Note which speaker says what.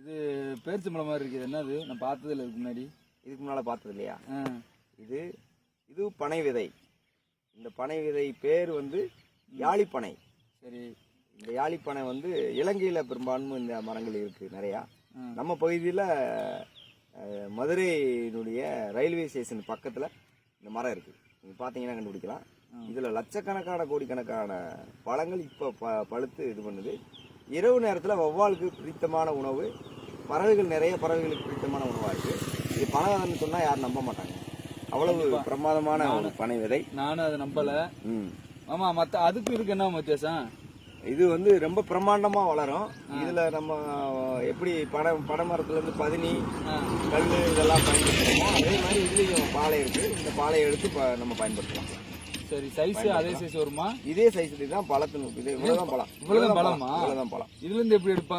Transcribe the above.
Speaker 1: இது பேரிச்சம்பழம் மாதிரி இருக்குது. என்னது? நான் பார்த்தது இல்லை இதுக்கு முன்னாடி.
Speaker 2: இதுக்கு முன்னால் பார்த்தது இல்லையா இது இது பனை விதை. இந்த பனை விதை பேர் வந்து யாழிப்பனை.
Speaker 1: சரி.
Speaker 2: இந்த யாழிப்பனை வந்து இலங்கையில் பெரும்பான்மை இந்த மரங்கள் இருக்குது நிறையா. நம்ம பகுதியில் மதுரையினுடைய ரயில்வே ஸ்டேஷன் பக்கத்தில் இந்த மரம் இருக்குது நீங்கள் பார்த்தீங்கன்னா கண்டுபிடிக்கலாம். இதில் லட்சக்கணக்கான கோடிக்கணக்கான பழங்கள் இப்போ ப பழுத்து இது பண்ணுது. இரவு நேரத்தில் வௌவாலுக்கு பிடித்தமான உணவு பறவைகள் நிறைய பறவைகளுக்கு பிடித்தமான உணவாக இருக்குது இது பனவிதைன்னு சொன்னால் யாரும் நம்ப மாட்டாங்க. அவ்வளவு பிரமாதமான ஒரு பனை விதை.
Speaker 1: நானும் அதை நம்பலை.
Speaker 2: ம்.
Speaker 1: ஆமா மற்ற அதுக்கும் இதுக்கு என்ன வித்தியாசம்?
Speaker 2: இது வந்து ரொம்ப பிரம்மாண்டமா வளரும். இதுல நம்ம எப்படி பனை பனை மரத்துல இருந்து பதினி கல் இதெல்லாம் பயன்படுத்துறோமோ அதே மாதிரி இதுலயும் பாலை இருக்கு. இந்த பாலையை எடுத்து ப- நம்ம பயன்படுத்தலாம்.
Speaker 1: சரி சைஸ் அதே சைஸ் வருமா?
Speaker 2: இதே சைஸ்ல தான் பழத்தின் இது இவ்வளவுதான் பழம்.
Speaker 1: இவ்வளவுதான் பழமா?
Speaker 2: இவ்வளவுதான் பழம்.
Speaker 1: இதுல இருந்து எப்படி எடுப்பாங்க?